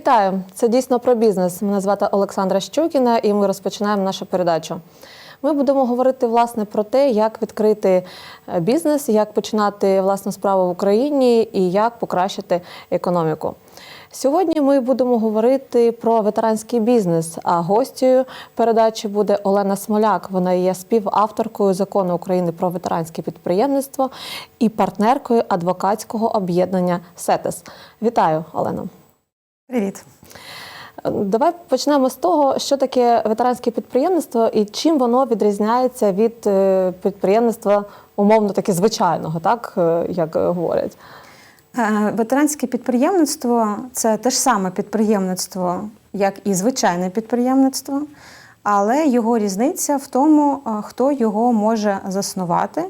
Вітаю! Це дійсно про бізнес. Мене звати Олександра Щукіна, і ми розпочинаємо нашу передачу. Ми будемо говорити власне про те, як відкрити е, бізнес, як починати власну справу в Україні і як покращити економіку. Сьогодні ми будемо говорити про ветеранський бізнес. А гостю передачі буде Олена Смоляк. Вона є співавторкою закону України про ветеранське підприємництво і партнеркою адвокатського об'єднання СЕТЕС. Вітаю, Олено. Привіт. Давай почнемо з того, що таке ветеранське підприємництво і чим воно відрізняється від е, підприємництва умовно таки звичайного, так е, як говорять. Е, Ветеранське підприємництво це те ж саме підприємництво, як і звичайне підприємництво, але його різниця в тому, хто його може заснувати,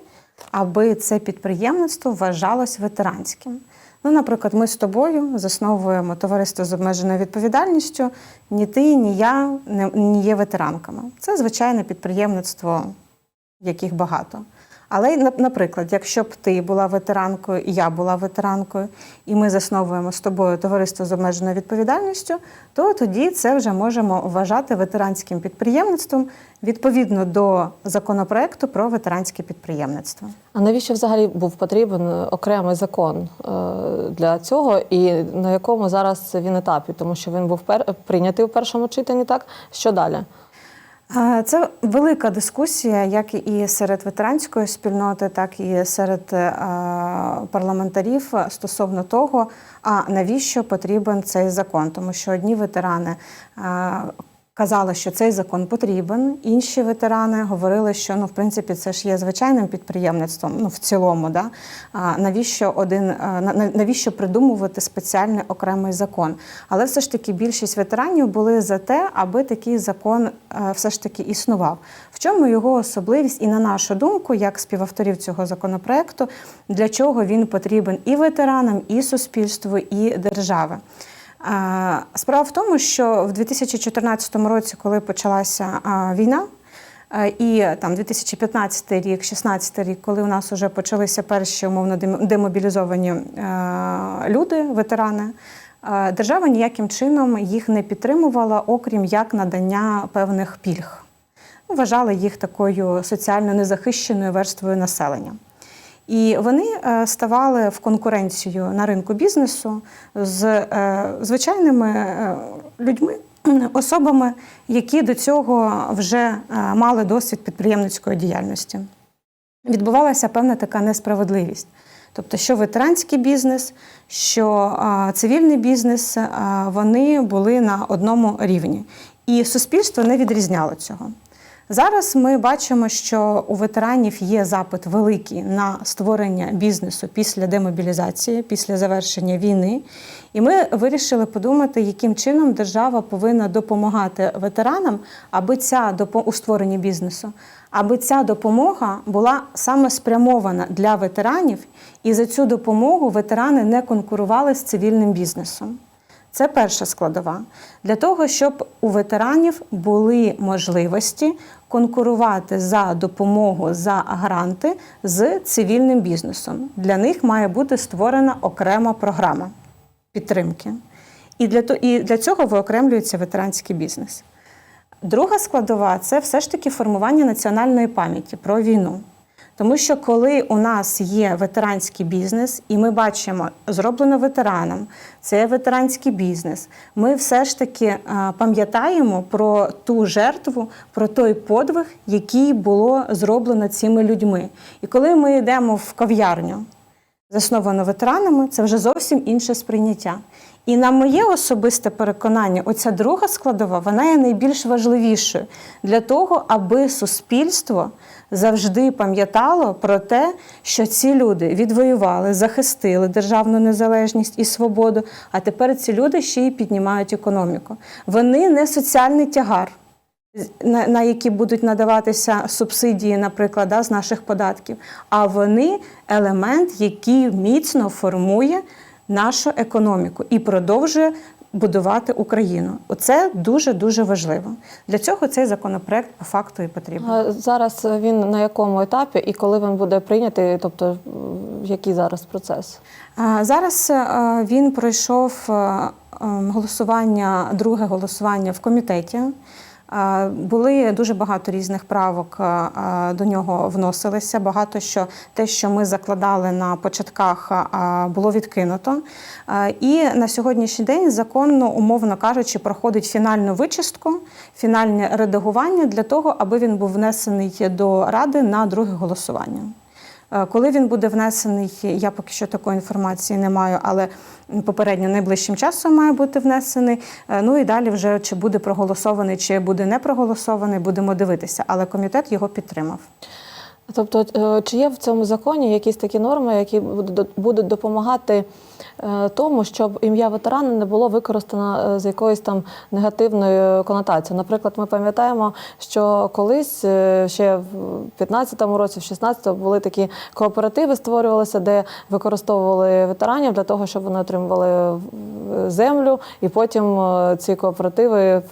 аби це підприємництво вважалось ветеранським. Ну, наприклад, ми з тобою засновуємо товариство з обмеженою відповідальністю. Ні ти, ні я не, є ветеранками. Це звичайне підприємництво, яких багато. Але, нап- наприклад, якщо б ти була ветеранкою і я була ветеранкою, і ми засновуємо з тобою товариство з обмеженою відповідальністю, то тоді це вже можемо вважати ветеранським підприємництвом відповідно до законопроекту про ветеранське підприємництво. А навіщо взагалі був потрібен окремий закон е, для цього, і на якому зараз він етапі? Тому що він був прийнятий у першому читанні, так що далі? Е, Це велика дискусія, як і серед ветеранської спільноти, так і серед е, парламентарів стосовно того, а навіщо потрібен цей закон, тому що одні ветерани. Е, Казали, що цей закон потрібен. Інші ветерани говорили, що ну в принципі це ж є звичайним підприємництвом. Ну в цілому, да а навіщо один на- навіщо придумувати спеціальний окремий закон? Але все ж таки більшість ветеранів були за те, аби такий закон е, все ж таки існував. В чому його особливість, і на нашу думку, як співавторів цього законопроекту, для чого він потрібен і ветеранам, і суспільству, і держави. Справа в тому, що в 2014 році, коли почалася війна, і там 2015 рік, 2016 рік, коли у нас вже почалися перші умовно дем- демобілізовані люди, ветерани, держава ніяким чином їх не підтримувала, окрім як надання певних пільг. Вважали їх такою соціально незахищеною верствою населення. І вони е, ставали в конкуренцію на ринку бізнесу з е, звичайними е, людьми, особами, які до цього вже мали досвід підприємницької діяльності. Відбувалася певна така несправедливість. Тобто, що ветеранський бізнес, що цивільний бізнес, вони були на одному рівні. І суспільство не відрізняло цього. Зараз ми бачимо, що у ветеранів є запит великий на створення бізнесу після демобілізації, після завершення війни. І ми вирішили подумати, яким чином держава повинна допомагати ветеранам, аби ця у створенні бізнесу, аби ця допомога була саме спрямована для ветеранів, і за цю допомогу ветерани не конкурували з цивільним бізнесом. Це перша складова. Для того, щоб у ветеранів були можливості конкурувати за допомогу за гранти з цивільним бізнесом. Для них має бути створена окрема програма підтримки. І для, і для цього виокремлюється ветеранський бізнес. Друга складова це все ж таки формування національної пам'яті про війну. Тому що коли у нас є ветеранський бізнес, і ми бачимо, зроблено ветеранам, це ветеранський бізнес, ми все ж таки е, пам'ятаємо про ту жертву, про той подвиг, який було зроблено цими людьми. І коли ми йдемо в кав'ярню, засновано ветеранами, це вже зовсім інше сприйняття. І на моє особисте переконання, оця друга складова, вона є найбільш важливішою для того, аби суспільство завжди пам'ятало про те, що ці люди відвоювали, захистили державну незалежність і свободу, а тепер ці люди ще й піднімають економіку. Вони не соціальний тягар. на, на які будуть надаватися субсидії, наприклад, да, з наших податків, а вони елемент, який міцно формує нашу економіку і продовжує будувати Україну. Оце дуже дуже важливо. Для цього цей законопроект по факту і потрібен. А Зараз він на якому етапі і коли він буде прийнятий, тобто який зараз процес? А, Зараз е, він пройшов е, ем, голосування, друге голосування в комітеті. Були дуже багато різних правок до нього вносилися. Багато що те, що ми закладали на початках, було відкинуто. І на сьогоднішній день законно, умовно кажучи, проходить фінальну вичистку, фінальне редагування для того, аби він був внесений до ради на друге голосування. Е, Коли він буде внесений, я поки що такої інформації не маю, але попередньо найближчим часом має бути внесений. Е, Ну і далі вже чи буде проголосований, чи буде не проголосований, будемо дивитися. Але комітет його підтримав. Тобто, е, чи є в цьому законі якісь такі норми, які будуть допомагати тому, щоб ім'я ветерана не було використано е, з якоюсь там негативною конотацією? Наприклад, ми пам'ятаємо, що колись е, ще в 15-му році, в 16-му були такі кооперативи, створювалися, де використовували ветеранів для того, щоб вони отримували е, землю, і потім е, ці кооперативи е,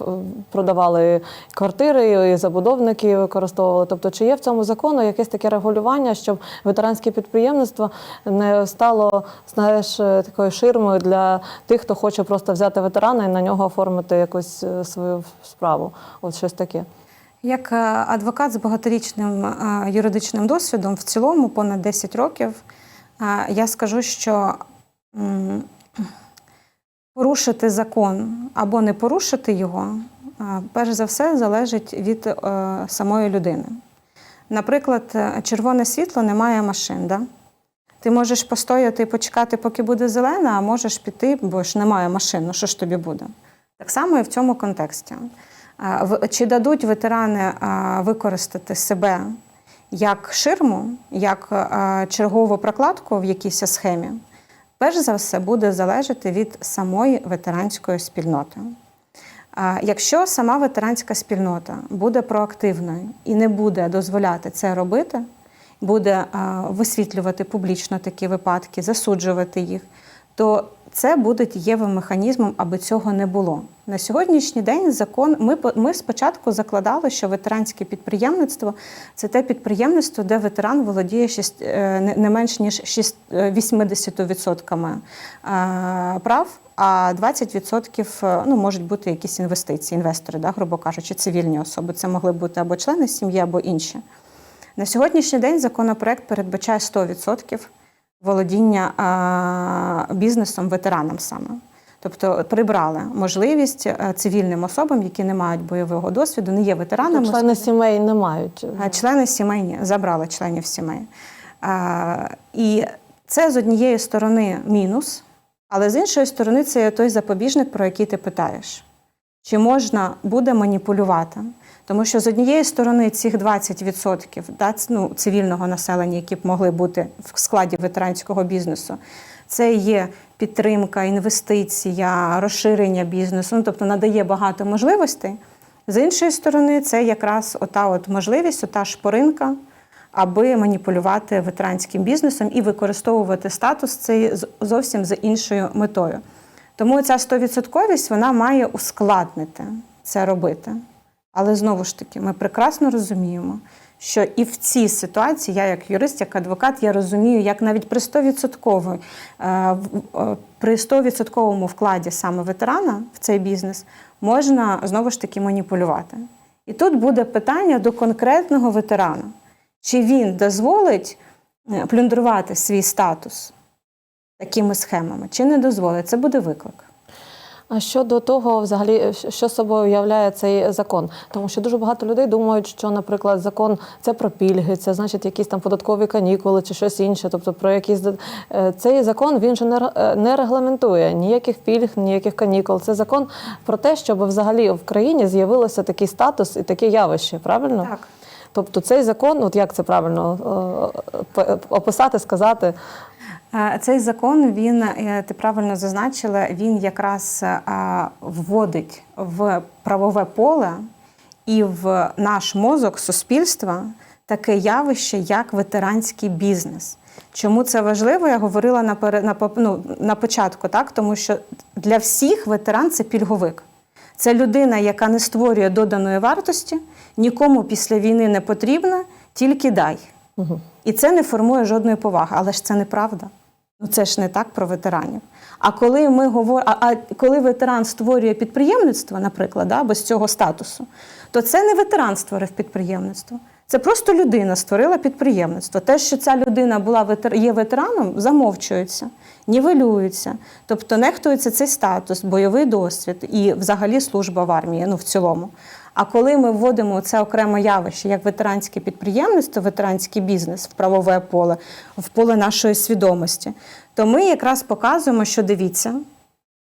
продавали квартири, і забудовники використовували. Тобто, чи є в цьому закону якесь таке регулювання, щоб ветеранське підприємництво не стало знаєш, е, такою ширмою для тих, хто хоче просто взяти ветерана і на нього оформити якусь е, свою справу? От щось таке. Як е, адвокат з багаторічним е, юридичним досвідом, в цілому понад 10 років, я скажу, що порушити закон або не порушити його, перш за все, залежить від самої людини. Наприклад, червоне світло немає машин. Да? Ти можеш постояти і почекати, поки буде зелена, а можеш піти, бо ж немає машин, ну що ж тобі буде? Так само і в цьому контексті. Чи дадуть ветерани використати себе як ширму, як чергову прокладку в якійсь схемі? Перш за все буде залежати від самої ветеранської спільноти. Якщо сама ветеранська спільнота буде проактивною і не буде дозволяти це робити, буде висвітлювати публічно такі випадки, засуджувати їх, то це буде дієвим механізмом, аби цього не було. На сьогоднішній день закон ми, ми спочатку закладали, що ветеранське підприємництво це те підприємництво, де ветеран володіє шість- е, не- менш ніж шість- е, 80% е, прав, а 20% е, ну, можуть бути якісь інвестиції, інвестори, да, грубо кажучи, цивільні особи. Це могли бути або члени сім'ї, або інші. На сьогоднішній день законопроект передбачає 100% володіння бізнесом ветеранам саме. Тобто прибрали можливість е, цивільним особам, які не мають бойового досвіду, не є ветеранами. Члени сімей не мають. Члени сімейні забрали членів сімей. І це з однієї сторони мінус, але з іншої сторони, це є той запобіжник, про який ти питаєш. Чи можна буде маніпулювати? Тому що з однієї сторони цих 20% да, ну, цивільного населення, які б могли бути в складі ветеранського бізнесу, це є підтримка, інвестиція, розширення бізнесу, ну, тобто надає багато можливостей. З іншої сторони, це якраз ота от можливість, ота шпоринка, аби маніпулювати ветеранським бізнесом і використовувати статус цей зовсім за іншою метою. Тому ця 100% вона має ускладнити це робити. Але знову ж таки, ми прекрасно розуміємо, що і в цій ситуації, я як юрист, як адвокат, я розумію, як навіть при 100%, е, е, при 100% вкладі саме ветерана в цей бізнес можна знову ж таки маніпулювати. І тут буде питання до конкретного ветерана, чи він дозволить е, плюндрувати свій статус такими схемами, чи не дозволить. Це буде виклик. А щодо того, взагалі, що собою являє цей закон? Тому що дуже багато людей думають, що, наприклад, закон це про пільги, це значить якісь там податкові канікули чи щось інше. Тобто про якісь Е, цей закон він же е, не регламентує ніяких пільг, ніяких канікул. Це закон про те, щоб взагалі в країні з'явилося такий статус і таке явище. Правильно? Так. Тобто цей закон, от як це правильно е, описати, сказати? Е, Цей закон він е, ти правильно зазначила, він якраз е, вводить в правове поле і в наш мозок суспільства таке явище, як ветеранський бізнес. Чому це важливо? Я говорила на, на, ну, на початку, так? тому що для всіх ветеран це пільговик. Це людина, яка не створює доданої вартості, нікому після війни не потрібна, тільки дай. І це не формує жодної поваги, але ж це неправда. Ну це ж не так про ветеранів. А коли ми говоримо, а, а коли ветеран створює підприємництво, наприклад, да, без цього статусу, то це не ветеран створив підприємництво. Це просто людина створила підприємництво. Те, що ця людина була ветер... є ветераном, замовчується, нівелюється. Тобто нехтується цей статус, бойовий досвід і взагалі служба в армії, ну в цілому. А коли ми вводимо це окреме явище, як ветеранське підприємництво, ветеранський бізнес в правове поле, в поле нашої свідомості, то ми якраз показуємо, що дивіться,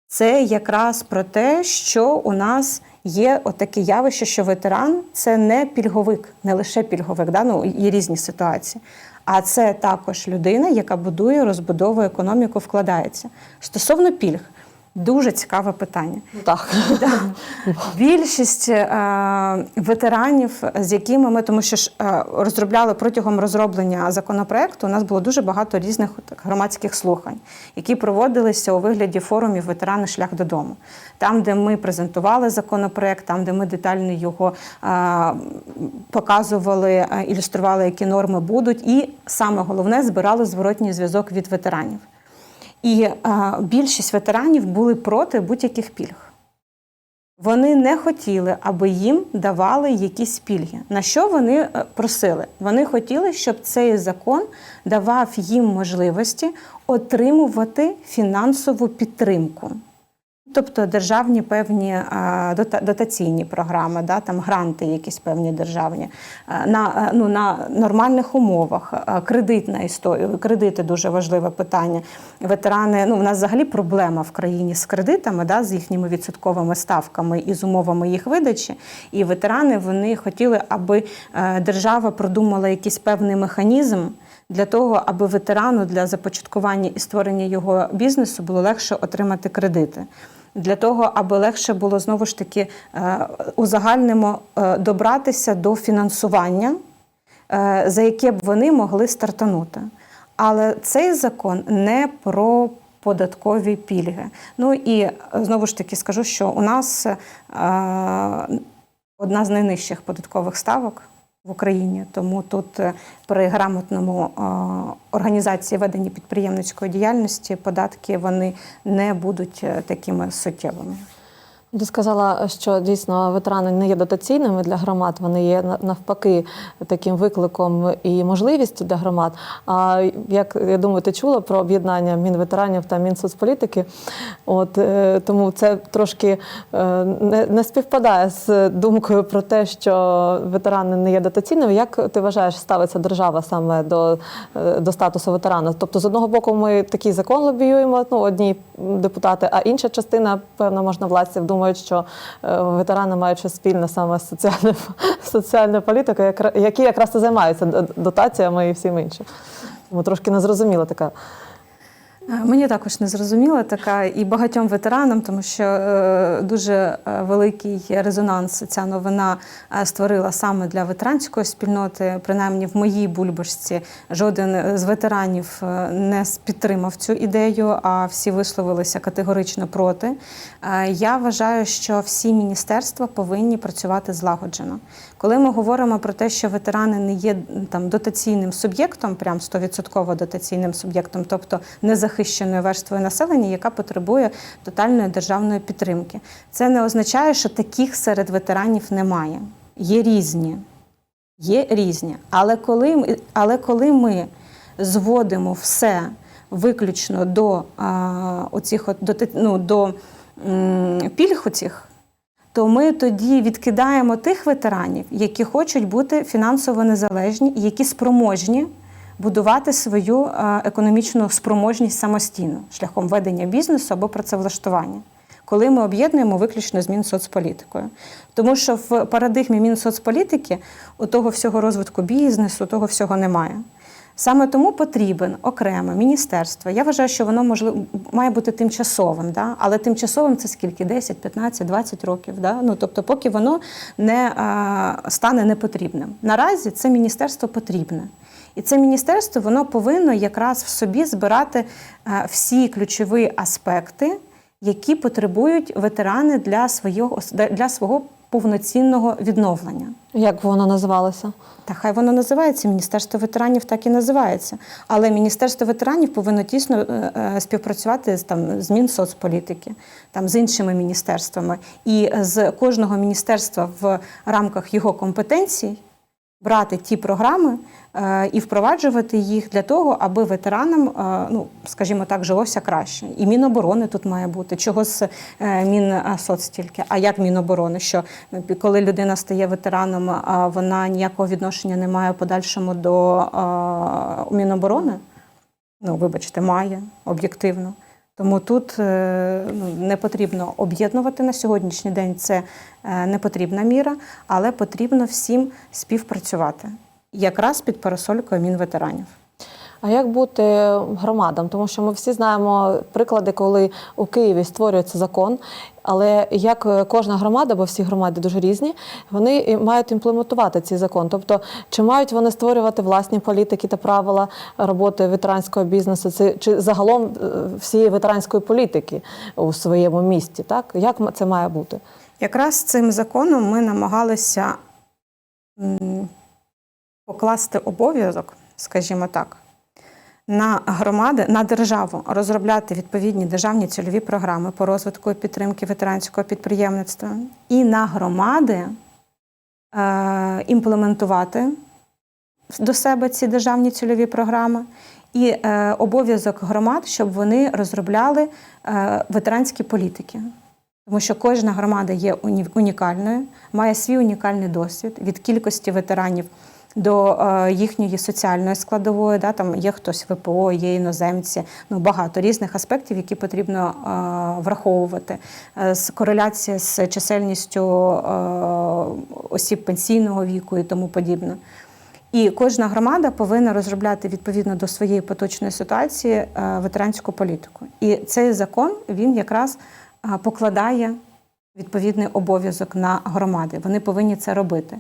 це якраз про те, що у нас є отаке явище, що ветеран це не пільговик, не лише пільговик, да? ну, є різні ситуації. А це також людина, яка будує, розбудовує економіку, вкладається. Стосовно пільг, дуже цікаве питання. Ну, Так. Більшість е, ветеранів, з якими ми, тому що ж е, розробляли протягом розроблення законопроекту, у нас було дуже багато різних так, громадських слухань, які проводилися у вигляді форумів ветерани шлях додому. Там, де ми презентували законопроект, там, де ми детально його е, показували, е, ілюстрували, які норми будуть, і саме головне збирали зворотній зв'язок від ветеранів. І е, більшість ветеранів були проти будь-яких пільг. Вони не хотіли, аби їм давали якісь пільги. На що вони е, просили? Вони хотіли, щоб цей закон давав їм можливості отримувати фінансову підтримку. Тобто державні певні е, дотаційні програми, да, там гранти якісь певні державні, е, на, е, ну, на нормальних умовах, кредитна історія, кредити дуже важливе питання. Ветерани, ну, у нас взагалі проблема в країні з кредитами, да, з їхніми відсотковими ставками і з умовами їх видачі. І ветерани вони хотіли, аби держава продумала якийсь певний механізм. Для того, аби ветерану для започаткування і створення його бізнесу було легше отримати кредити. Для того, аби легше було знову ж таки е, узагальнимо е, добратися до фінансування, е, за яке б вони могли стартанути. Але цей закон не про податкові пільги. Ну і знову ж таки скажу, що у нас одна з найнижчих податкових ставок в Україні. Тому тут е, при грамотному е, організації ведення підприємницької діяльності податки вони не будуть е, такими суттєвими. Ти сказала, що дійсно ветерани не є дотаційними для громад, вони є навпаки таким викликом і можливістю для громад. А як я думаю, ти чула про об'єднання Мінветеранів та Мінсоцполітики? От е, тому це трошки е, не, не співпадає з думкою про те, що ветерани не є дотаційними. Як ти вважаєш, ставиться держава саме до, е, до статусу ветерана? Тобто, з одного боку, ми такий закон лобіюємо, ну одні депутати, а інша частина, певно, можновладців думають, що е, ветерани мають щось спільне саме з соціальною, соціальною політикою, які якраз і займаються дотаціями і всім іншим. Тому трошки незрозуміла така. Е, Мені також не зрозуміла така і багатьом ветеранам, тому що е, дуже е, великий резонанс ця новина створила саме для ветеранської спільноти. Принаймні в моїй бульбашці жоден з ветеранів не підтримав цю ідею, а всі висловилися категорично проти. Я вважаю, що всі міністерства повинні працювати злагоджено. Коли ми говоримо про те, що ветерани не є там дотаційним суб'єктом, прям 100% дотаційним суб'єктом, тобто незахищеною верствою населення, яка потребує тотальної державної підтримки, це не означає, що таких серед ветеранів немає. Є різні. Є різні. Але коли, але коли ми зводимо все виключно до, а, оцих до, ну, до пільг оцих, то ми тоді відкидаємо тих ветеранів, які хочуть бути фінансово незалежні які спроможні будувати свою е, економічну спроможність самостійно шляхом ведення бізнесу або працевлаштування. Коли ми об'єднуємо виключно з Мінсоцполітикою. Тому що в парадигмі Мінсоцполітики у того всього розвитку бізнесу, того всього немає. Саме тому потрібен окреме міністерство. Я вважаю, що воно можливо має бути тимчасовим, да? але тимчасовим це скільки? 10, 15, 20 років. Да? Ну, тобто, поки воно не а, стане непотрібним. Наразі це міністерство потрібне. І це міністерство воно повинно якраз в собі збирати е, всі ключові аспекти, які потребують ветерани для свого, для свого повноцінного відновлення. Як воно називалося? Та хай воно називається Міністерство ветеранів, так і називається. Але Міністерство ветеранів повинно тісно е, е, співпрацювати з там з Мінсоцполітики, там з іншими міністерствами, і з кожного міністерства в рамках його компетенцій брати ті програми е, і впроваджувати їх для того, аби ветеранам, е, ну скажімо так, жилося краще. І Міноборони тут має бути. Чого з е, Мінсоц тільки? А як Міноборони? Що коли людина стає ветераном, вона ніякого відношення не має подальшому до Міноборони? Ну, вибачте, має об'єктивно. Тому тут е, ну, не потрібно об'єднувати на сьогоднішній день. Це е, не потрібна міра, але потрібно всім співпрацювати якраз під парасолькою Мінветеранів. А як бути громадам? Тому що ми всі знаємо приклади, коли у Києві створюється закон, але як е, кожна громада, бо всі громади дуже різні, вони мають імплементувати цей закон. Тобто, чи мають вони створювати власні політики та правила роботи ветеранського бізнесу, чи загалом е, всієї ветеранської політики у своєму місті? Так як це має бути? Якраз цим законом ми намагалися покласти обов'язок, скажімо так, на громади, на державу розробляти відповідні державні цільові програми по розвитку і підтримки ветеранського підприємництва, і на громади е, імплементувати до себе ці державні цільові програми, і е, обов'язок громад, щоб вони розробляли е, ветеранські політики. Тому що кожна громада є унікальною, має свій унікальний досвід від кількості ветеранів до е, їхньої соціальної складової. Да, там є хтось ВПО, є іноземці, ну багато різних аспектів, які потрібно е, враховувати. Е, з кореляція з чисельністю осіб пенсійного віку і тому подібне. І кожна громада повинна розробляти відповідно до своєї поточної ситуації ветеранську політику. І цей закон він якраз покладає відповідний обов'язок на громади. Вони повинні це робити.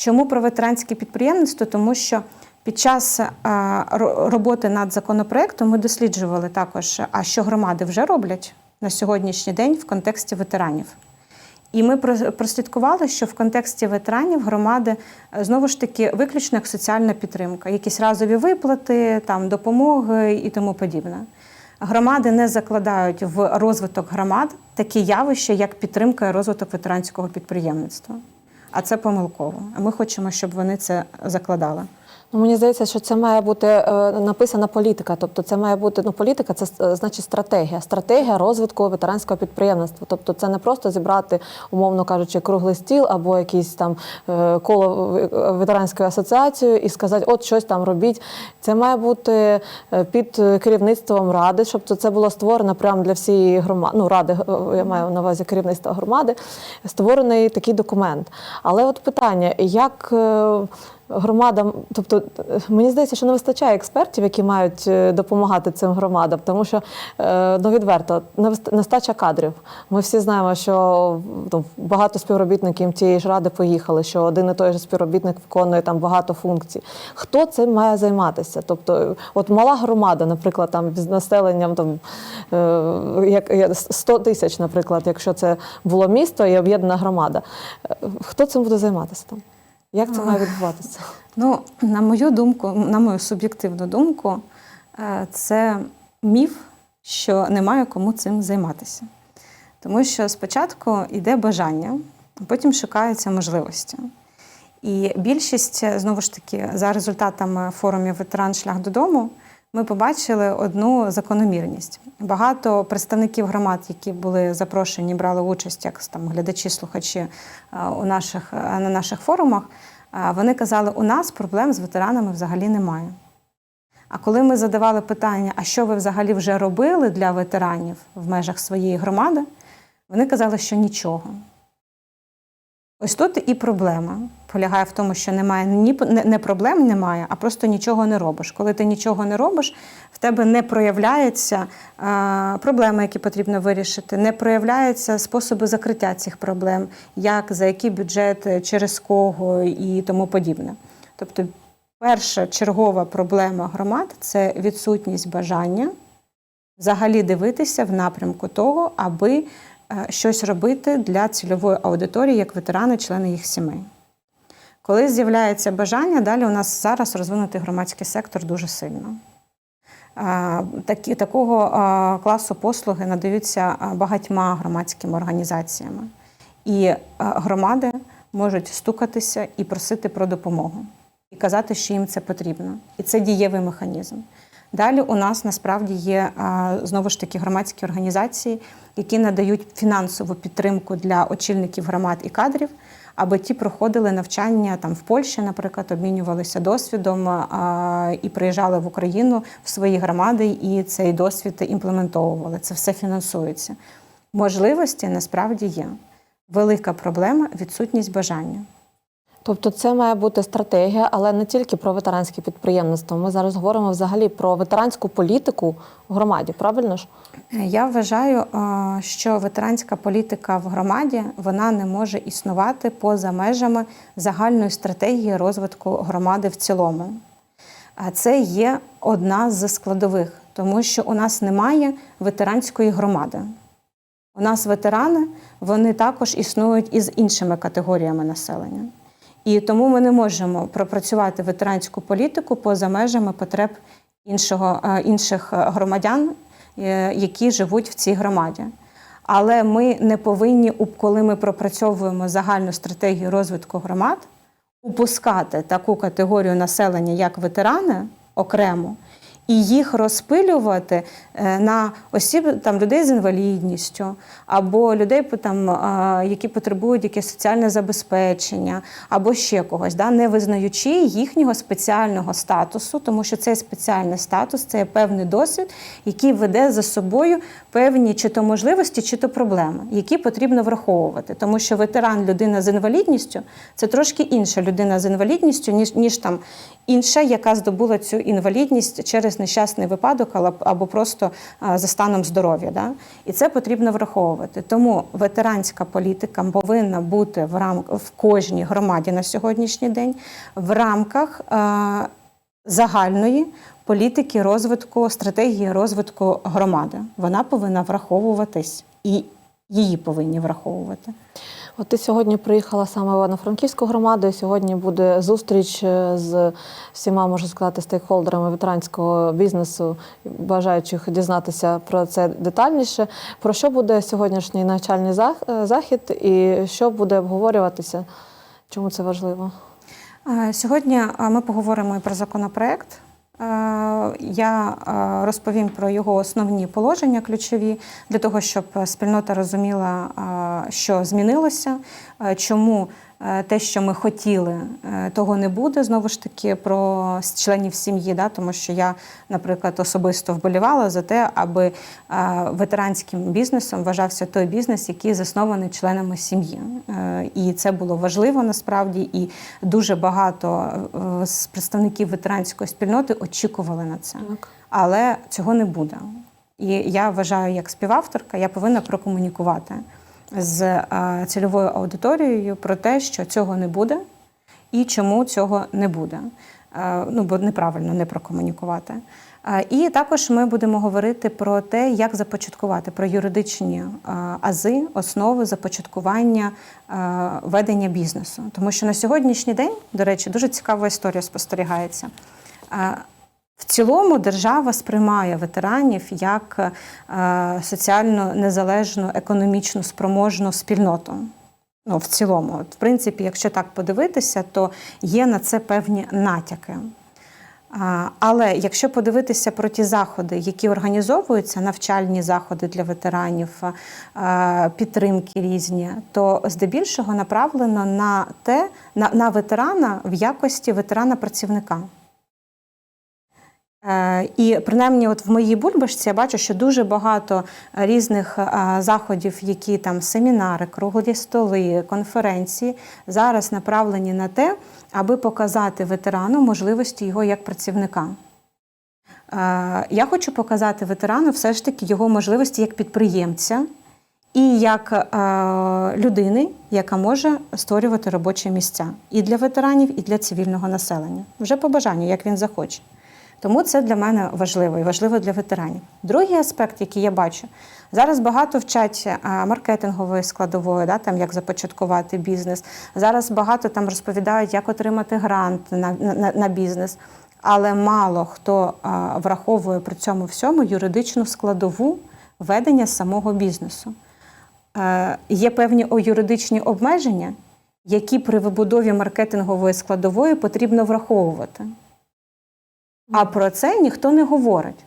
Чому про ветеранське підприємництво? Тому що під час е, роботи над законопроектом ми досліджували також, а що громади вже роблять на сьогоднішній день в контексті ветеранів. І ми прослідкували, що в контексті ветеранів громади е, знову ж таки виключно як соціальна підтримка, якісь разові виплати, там допомоги і тому подібне. Громади не закладають в розвиток громад такі явища, як підтримка і розвиток ветеранського підприємництва. А це помилково. Ми хочемо, щоб вони це закладали. Ну, мені здається, що це має бути е, написана політика. Тобто, це має бути ну, політика, це е, значить стратегія, стратегія розвитку ветеранського підприємництва. Тобто, це не просто зібрати, умовно кажучи, круглий стіл або якийсь там е, коло е, ветеранської асоціації і сказати, от щось там робіть. Це має бути е, під керівництвом ради, щоб це було створено прямо для всієї громади. Ну, ради, е, я маю на увазі керівництва громади, створений такий документ. Але от питання, як. е, громадам, тобто мені здається, що не вистачає експертів, які мають е, допомагати цим громадам, тому що е, ну відверто нестача кадрів. Ми всі знаємо, що ну, багато співробітників тієї ж ради поїхали, що один і той же співробітник виконує там багато функцій. Хто цим має займатися? Тобто, от мала громада, наприклад, там з населенням там е, як як 100 тисяч, наприклад, якщо це було місто і об'єднана громада. Хто цим буде займатися там? Як це має відбуватися? Ну, на мою думку, на мою суб'єктивну думку, е, це міф, що немає кому цим займатися. Тому що спочатку йде бажання, а потім шукаються можливості. І більшість, знову ж таки, за результатами форумів ветеран шлях додому, ми побачили одну закономірність. Багато представників громад, які були запрошені, брали участь як там глядачі, слухачі е, у наших, е, на наших форумах. е, Вони казали, у нас проблем з ветеранами взагалі немає. А коли ми задавали питання, а що ви взагалі вже робили для ветеранів в межах своєї громади, вони казали, що нічого. Ось тут і проблема. Полягає в тому, що немає ні не, проблем, немає, а просто нічого не робиш. Коли ти нічого не робиш, в тебе не проявляються проблеми, які потрібно вирішити, не проявляються способи закриття цих проблем, як за який бюджет, через кого і тому подібне. Тобто, перша чергова проблема громад це відсутність бажання взагалі дивитися в напрямку того, аби е, щось робити для цільової аудиторії, як ветерани, члени їх сімей. Коли з'являється бажання, далі у нас зараз розвинутий громадський сектор дуже сильно. Такі, такого класу послуги надаються багатьма громадськими організаціями. І громади можуть стукатися і просити про допомогу, і казати, що їм це потрібно. І це дієвий механізм. Далі у нас насправді є знову ж таки громадські організації, які надають фінансову підтримку для очільників громад і кадрів, аби ті проходили навчання там в Польщі, наприклад, обмінювалися досвідом а, і приїжджали в Україну в свої громади, і цей досвід імплементовували. Це все фінансується. Можливості насправді є. Велика проблема відсутність бажання. Тобто це має бути стратегія, але не тільки про ветеранське підприємництво. Ми зараз говоримо взагалі про ветеранську політику в громаді, правильно ж? Я вважаю, е, що ветеранська політика в громаді вона не може існувати поза межами загальної стратегії розвитку громади в цілому. А це є одна з складових, тому що у нас немає ветеранської громади. У нас ветерани вони також існують із іншими категоріями населення. І тому ми не можемо пропрацювати ветеранську політику поза межами потреб іншого, е, інших е, громадян, е, які живуть в цій громаді. Але ми не повинні, коли ми пропрацьовуємо загальну стратегію розвитку громад, упускати таку категорію населення, як ветерани, окремо, і їх розпилювати е, на осіб там людей з інвалідністю, або людей там, які потребують якесь соціальне забезпечення, або ще когось, да, не визнаючи їхнього спеціального статусу, тому що цей спеціальний статус це є певний досвід, який веде за собою певні чи то можливості, чи то проблеми, які потрібно враховувати. Тому що ветеран, людина з інвалідністю, це трошки інша людина з інвалідністю, ніж, ніж там інша, яка здобула цю інвалідність через нещасний випадок або просто за станом здоров'я. Да? І це потрібно враховувати. Тому ветеранська політика повинна бути в рам... в кожній громаді на сьогоднішній день в рамках а, загальної політики розвитку, стратегії розвитку громади. Вона повинна враховуватись і її повинні враховувати. От ти сьогодні приїхала саме в Івано-Франківську громаду. і Сьогодні буде зустріч е, з всіма, можна сказати, стейкхолдерами ветеранського бізнесу, бажаючих дізнатися про це детальніше. Про що буде сьогоднішній навчальний е, захід і що буде обговорюватися? Чому це важливо? Е, Сьогодні ми поговоримо і про законопроект. Я розповім про його основні положення ключові для того, щоб спільнота розуміла, що змінилося, е, чому е, те, що ми хотіли, е, того не буде. Знову ж таки, про членів сім'ї, да, тому що я, наприклад, особисто вболівала за те, аби ветеранським бізнесом вважався той бізнес, який заснований членами сім'ї. І це було важливо насправді, і дуже багато з представників ветеранської спільноти очікували на це. Так. Але цього не буде. І я вважаю, як співавторка, я повинна прокомунікувати з е, цільовою аудиторією про те, що цього не буде і чому цього не буде. Е, Ну, бо неправильно не прокомунікувати. Е, І також ми будемо говорити про те, як започаткувати про юридичні ази, основи започаткування ведення бізнесу. Тому що на сьогоднішній день, до речі, дуже цікава історія спостерігається. В цілому держава сприймає ветеранів як е, соціально незалежну, економічно спроможну спільноту. Ну, в цілому, От, в принципі, якщо так подивитися, то є на це певні натяки. Але якщо подивитися про ті заходи, які організовуються, навчальні заходи для ветеранів, е, підтримки різні, то здебільшого направлено на те, на, на ветерана в якості ветерана-працівника. Е, І принаймні, от в моїй бульбашці я бачу, що дуже багато різних е, заходів, які там семінари, круглі столи, конференції, зараз направлені на те, аби показати ветерану можливості його як працівника. Е, Я хочу показати ветерану все ж таки його можливості як підприємця і як е, людини, яка може створювати робочі місця і для ветеранів, і для цивільного населення. Вже по бажанню, як він захоче. Тому це для мене важливо і важливо для ветеранів. Другий аспект, який я бачу, зараз багато вчать е, маркетингової складової, да, там, як започаткувати бізнес. Зараз багато там розповідають, як отримати грант на, на, на бізнес. Але мало хто а, враховує при цьому всьому юридичну складову ведення самого бізнесу. Е, є певні юридичні обмеження, які при вибудові маркетингової складової потрібно враховувати. А про це ніхто не говорить.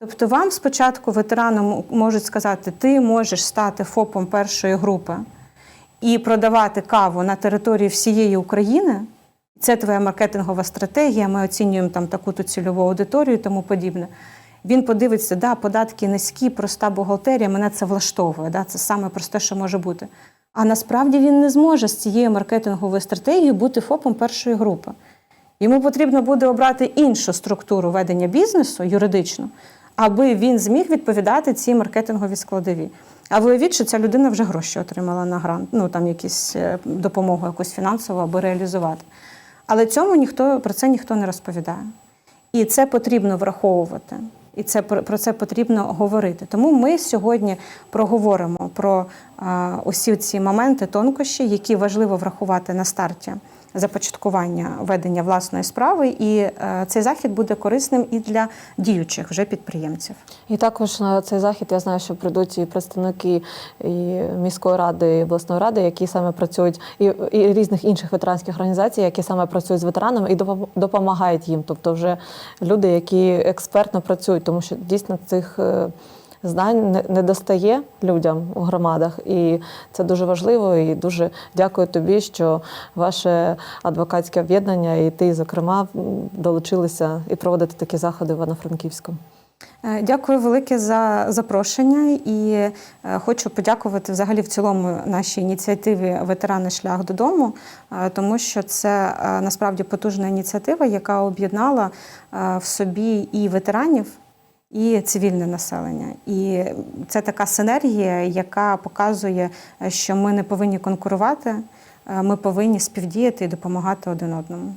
Тобто, вам спочатку ветеранам можуть сказати, ти можеш стати ФОПом першої групи і продавати каву на території всієї України. Це твоя маркетингова стратегія, ми оцінюємо там таку-то цільову аудиторію і тому подібне. Він подивиться, да, податки низькі, проста бухгалтерія, мене це влаштовує. Да, це саме просте, що може бути. А насправді він не зможе з цією маркетинговою стратегією бути ФОПом першої групи. Йому потрібно буде обрати іншу структуру ведення бізнесу юридичну, аби він зміг відповідати цій маркетинговій складові. А виявіть, що ця людина вже гроші отримала на грант, ну там якісь е, допомогу якусь фінансову, аби реалізувати. Але цьому ніхто про це ніхто не розповідає. І це потрібно враховувати. І це про це потрібно говорити. Тому ми сьогодні проговоримо про а, усі ці моменти, тонкощі, які важливо врахувати на старті започаткування ведення власної справи. І е, цей захід буде корисним і для діючих вже підприємців. І також на цей захід я знаю, що прийдуть і представники і міської ради, і обласної ради, які саме працюють, і, і різних інших ветеранських організацій, які саме працюють з ветеранами і допом- допомагають їм. Тобто, вже люди, які експертно працюють, тому що дійсно цих. Знань не- достає людям у громадах, і це дуже важливо. І дуже дякую тобі, що ваше адвокатське об'єднання, і ти, зокрема, долучилися і проводити такі заходи в Івано-Франківську. Е, Дякую велике за запрошення і е, хочу подякувати взагалі в цілому нашій ініціативі Ветерани шлях додому, е, тому що це насправді потужна ініціатива, яка об'єднала в собі і ветеранів. І цивільне населення, і це така синергія, яка показує, е, що ми не повинні конкурувати, е, ми повинні співдіяти і допомагати один одному.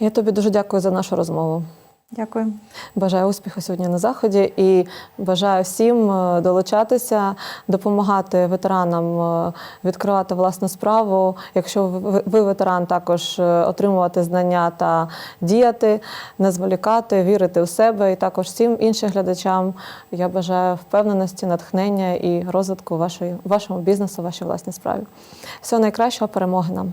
Я тобі дуже дякую за нашу розмову. Дякую. Бажаю успіху сьогодні на заході і бажаю всім е, долучатися, допомагати ветеранам е, відкривати власну справу. Якщо ви ветеран, також е, отримувати знання та діяти, не зволікати, вірити у себе. І також всім іншим глядачам я бажаю впевненості, натхнення і розвитку вашої вашому бізнесу, вашій власній справі. Всього найкращого, перемоги нам.